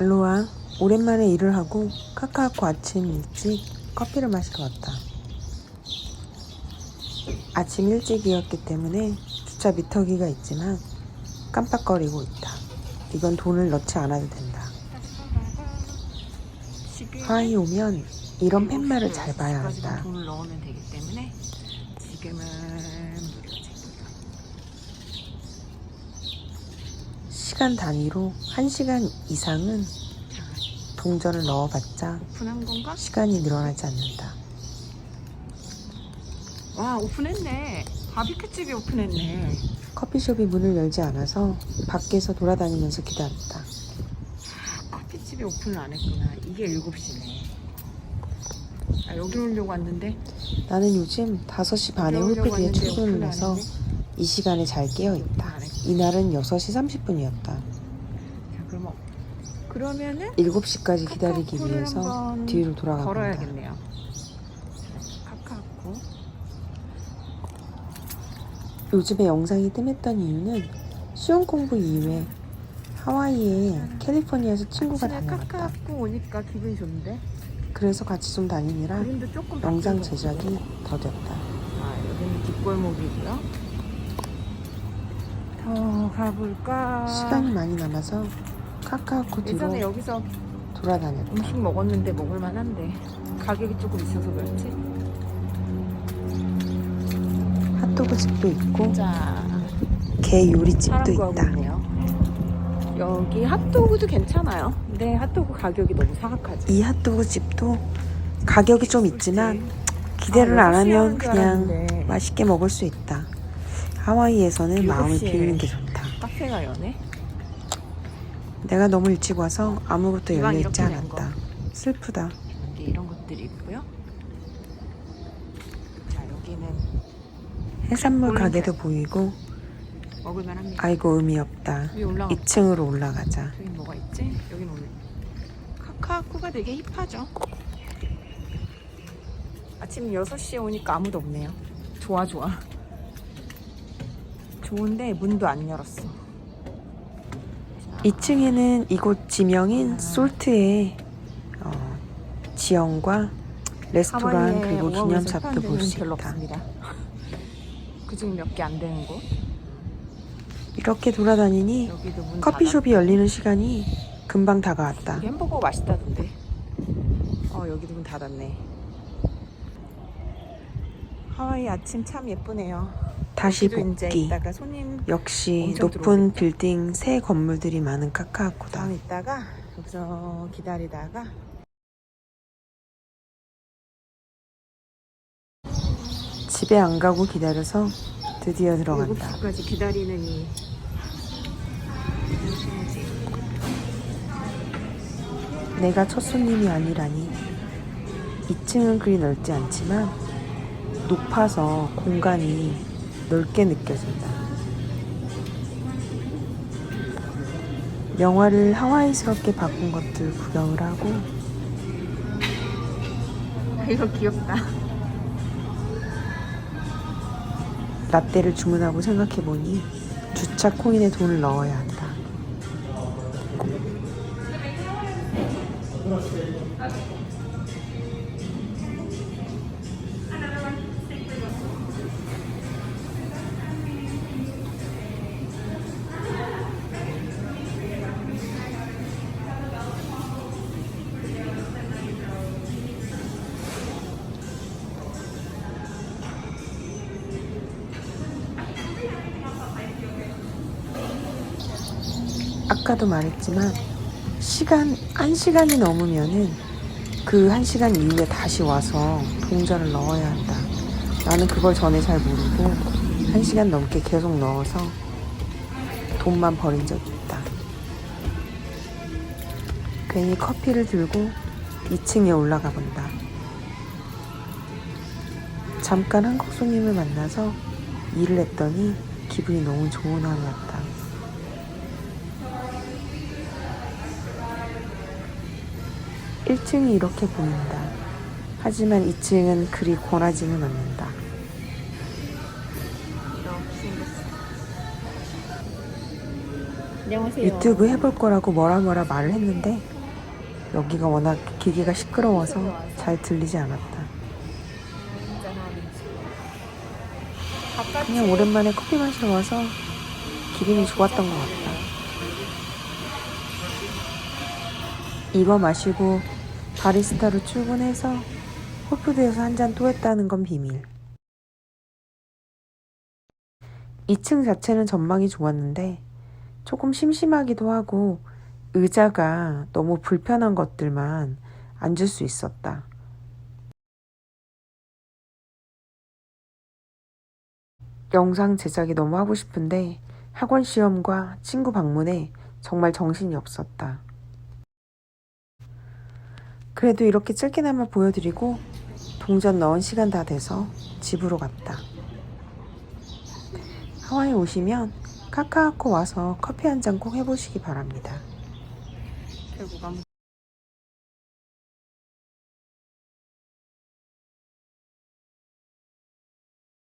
알로아, 오랜만에 일을 하고 카카오코 아침 일찍 커피를 마시러 왔다. 아침 일찍이었기 때문에 주차 미터기가 있지만 깜빡거리고 있다. 이건 돈을 넣지 않아도 된다. 하와이 오면 이런 팻말을 잘 봐야 한다. 돈을 넣으면 되기 때문에 지금은 무료지. 시간 단위로 1시간 이상은 동전을 넣어봤자 오픈한 건가? 시간이 늘어나지 않는다. 와 오픈했네. 바비큐 집이 오픈했네. 커피숍이 문을 열지 않아서 밖에서 돌아다니면서 기다렸다. 커피집이 오픈을 안 했구나. 이게 7시네. 아, 여기 오려고 왔는데 나는 요즘 5시 반에 오려고 왔는데 출근을 오픈을 해서 했네. 이 시간에 잘 깨어 있다. 안 했어. 이날은 6시 30분이었다. 자 그럼 어, 그러면은 7시까지 기다리기 위해서 뒤로 돌아가. 걸어야겠네요. 카카오코. 요즘에 영상이 뜸했던 이유는 수영 공부 이후에 하와이에 캘리포니아에서 친구가 다녀왔다. 카카오코 오니까 기분이 좋은데. 그래서 같이 좀 다니느라 영상 제작이 같고. 더뎠다. 아 여기는 뒷골목이고요. 더 가볼까? 시간이 많이 남아서 카카오코 뒤로 예전에 여기서 돌아다녔다. 음식 먹었는데 먹을만한데 가격이 조금 있어서 그렇지. 핫도그 집도 있고 자 게 요리집도 사람 구하고 있다. 있네요. 여기 핫도그도 괜찮아요. 근데 핫도그 가격이 너무 사악하지. 이 핫도그 집도 가격이 좀 있지만 기대를 아, 안 하면 줄 그냥 알았는데. 맛있게 먹을 수 있다. 하와이에서는 마음을 시에. 비우는 게 좋다. 카페가 연해. 내가 너무 일찍 와서 아무것도 이왕 열려 있지 이렇게 낸 않았다. 슬프다. 근데 이런 것들이 있고요. 자 여기는 해산물 가게도 보이고 먹을만합니다. 아이고 의미 없다. 위에 올라가. 2층으로 올라가자. 저기 뭐가 있지? 여기는 오늘 카카오코가 되게 힙하죠. 아침 6시에 오니까 아무도 없네요. 좋아 좋아. 좋은데 문도 안 열었어. 2층에는 이곳 지명인 솔트의 어, 지형과 레스토랑 그리고 기념샵도 볼 수 있다. 그중 몇 개 안 되는 곳. 이렇게 돌아다니니 커피숍이 열리는 시간이 금방 다가왔다. 햄버거 맛있다던데. 어 여기도 문 닫았네. 하와이 아침 참 예쁘네요. 다시 복귀. 이따가 역시 높은 들어오겠다. 빌딩 새 건물들이 많은. 좀 있다가 여기서 기다리다가 집에 안 가고 기다려서 드디어 들어간다. 7시까지 기다리는 이 내가 첫 손님이 아니라니. 2층은 그리 넓지 않지만 높아서 공간이 넓게 느껴진다. 영화를 하와이스럽게 바꾼 것들 구경을 하고 이거 귀엽다. 라떼를 주문하고 생각해보니 주차 코인에 돈을 넣어야 한다. 아까도 말했지만 시간 한 시간이 넘으면은 그 한 시간 이후에 다시 와서 동전을 넣어야 한다. 나는 그걸 전에 잘 모르고 한 시간 넘게 계속 넣어서 돈만 버린 적이 있다. 괜히 커피를 들고 2층에 올라가 본다. 잠깐 한국 손님을 만나서 일을 했더니 기분이 너무 좋은 하루였다. 1층이 이렇게 보인다. 하지만 2층은 그리 권하지는 않는다. 유튜브 해볼 거라고 뭐라 뭐라 말을 했는데 여기가 워낙 기계가 시끄러워서 잘 들리지 않았다. 그냥 오랜만에 커피 마시러 와서 기분이 좋았던 것 같다. 이거 마시고 바리스타로 출근해서 홀푸드에서 한 잔 또 했다는 건 비밀. 2층 자체는 전망이 좋았는데 조금 심심하기도 하고 의자가 너무 불편한 것들만 앉을 수 있었다. 영상 제작이 너무 하고 싶은데 학원 시험과 친구 방문에 정말 정신이 없었다. 그래도 이렇게 짧게나마 보여드리고 동전 넣은 시간 다 돼서 집으로 갔다. 하와이 오시면 카카오코 와서 커피 한 잔 꼭 해보시기 바랍니다. 결국 아무